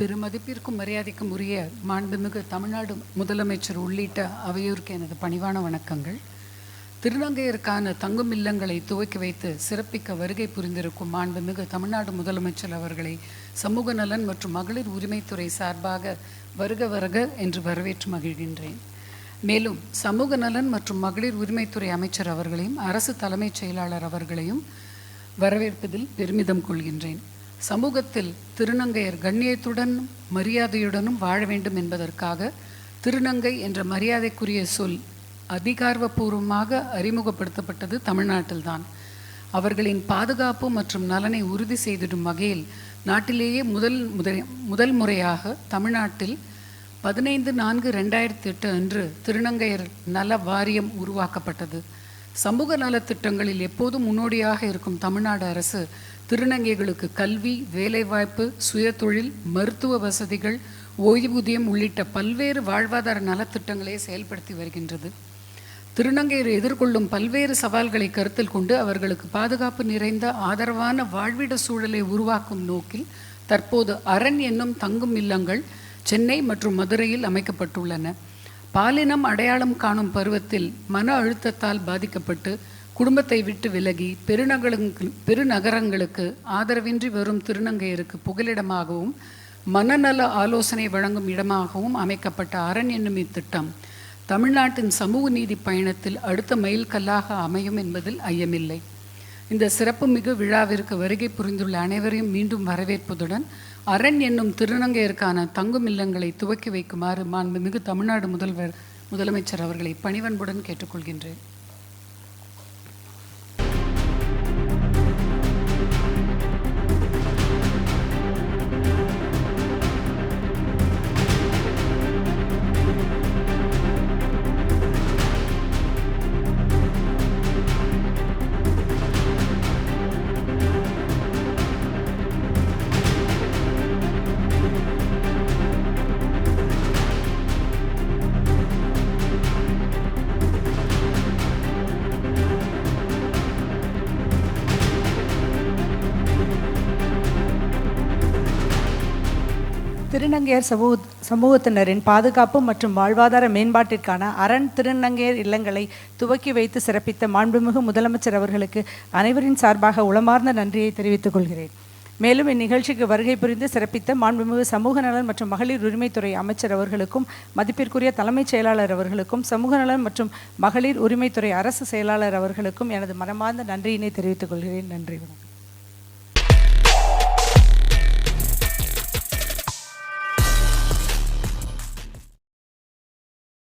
பெருமதிப்பிற்கும் மரியாதைக்கும் உரிய மாண்புமிகு தமிழ்நாடு முதலமைச்சர் உள்ளிட்ட அவையோருக்கு எனது பணிவான வணக்கங்கள். திருநங்கையருக்கான தங்கும் இல்லங்களை துவக்கி வைத்து சிறப்பிக்க வருகை புரிந்திருக்கும் மாண்புமிகு தமிழ்நாடு முதலமைச்சர் அவர்களை சமூக நலன் மற்றும் மகளிர் உரிமைத்துறை சார்பாக வருக வருக என்று வரவேற்று மகிழ்கின்றேன். மேலும் சமூக நலன் மற்றும் மகளிர் உரிமைத்துறை அமைச்சர் அவர்களையும் அரசு தலைமைச் செயலாளர் அவர்களையும் வரவேற்பதில் பெருமிதம் கொள்கின்றேன். சமூகத்தில் திருநங்கையர் கண்ணியத்துடன் மரியாதையுடனும் வாழ வேண்டும் என்பதற்காக திருநங்கை என்ற மரியாதைக்குரிய சொல் அதிகாரப்பூர்வமாக அறிமுகப்படுத்தப்பட்டது தமிழ்நாட்டில்தான். அவர்களின் பாதுகாப்பு மற்றும் நலனை உறுதி செய்திடும் வகையில் நாட்டிலேயே முதல் முதல் முதல் முறையாக தமிழ்நாட்டில் பதினைந்து நான்கு ரெண்டாயிரத்தி எட்டு அன்று திருநங்கையர் நல வாரியம் உருவாக்கப்பட்டது. சமூக நலத்திட்டங்களில் எப்போதும் முன்னோடியாக இருக்கும் தமிழ்நாடு அரசு திருநங்கைகளுக்கு கல்வி வேலைவாய்ப்பு சுயதொழில் மருத்துவ வசதிகள் ஓய்வூதியம் உள்ளிட்ட பல்வேறு வாழ்வாதார நலத்திட்டங்களை செயல்படுத்தி வருகின்றது. திருநங்கையர் எதிர்கொள்ளும் பல்வேறு சவால்களை கருத்தில் கொண்டு அவர்களுக்கு பாதுகாப்பு நிறைந்த ஆதரவான வாழ்விட சூழலை உருவாக்கும் நோக்கில் தற்போது அரண் என்னும் தங்கும் இல்லங்கள் சென்னை மற்றும் மதுரையில் அமைக்கப்பட்டுள்ளன. பாலினம் அடையாளம் காணும் பருவத்தில் மன அழுத்தத்தால் பாதிக்கப்பட்டு குடும்பத்தை விட்டு விலகி பெருநகரங்களுக்கு பெருநகரங்களுக்கு ஆதரவின்றி வரும் திருநங்கையருக்கு புகலிடமாகவும் மனநல ஆலோசனை வழங்கும் இடமாகவும் அமைக்கப்பட்ட அரண் என்னும் இத்திட்டம் தமிழ்நாட்டின் சமூக நீதி பயணத்தில் அடுத்த மைல்கல்லாக அமையும் என்பதில் ஐயமில்லை. இந்த சிறப்புமிகு விழாவிற்கு வருகை புரிந்துள்ள அனைவரையும் மீண்டும் வரவேற்பதுடன் அரண் என்னும் திருநங்கையருக்கான தங்கும் இல்லங்களை துவக்கி வைக்குமாறு மாண்புமிகு தமிழ்நாடு முதல்வர் முதலமைச்சர் அவர்களை பணிவன்புடன் கேட்டுக்கொள்கின்றேன். திருநங்கையர் சமூக சமூகத்தினரின் பாதுகாப்பு மற்றும் வாழ்வாதார மேம்பாட்டிற்கான அரண் திருநங்கையர் இல்லங்களை துவக்கி வைத்து சிறப்பித்த மாண்புமிகு முதலமைச்சர் அவர்களுக்கு அனைவரின் சார்பாக உளமார்ந்த நன்றியை தெரிவித்துக் கொள்கிறேன். மேலும் இந்நிகழ்ச்சிக்கு வருகை புரிந்து சிறப்பித்த மாண்புமிகு சமூக நலன் மற்றும் மகளிர் உரிமைத்துறை அமைச்சர் அவர்களுக்கும் மதிப்பிற்குரிய தலைமைச் செயலாளர் அவர்களுக்கும் சமூக நலன் மற்றும் மகளிர் உரிமைத்துறை அரசு செயலாளர் அவர்களுக்கும் எனது மனமார்ந்த நன்றியினை தெரிவித்துக் கொள்கிறேன். நன்றி வணக்கம்.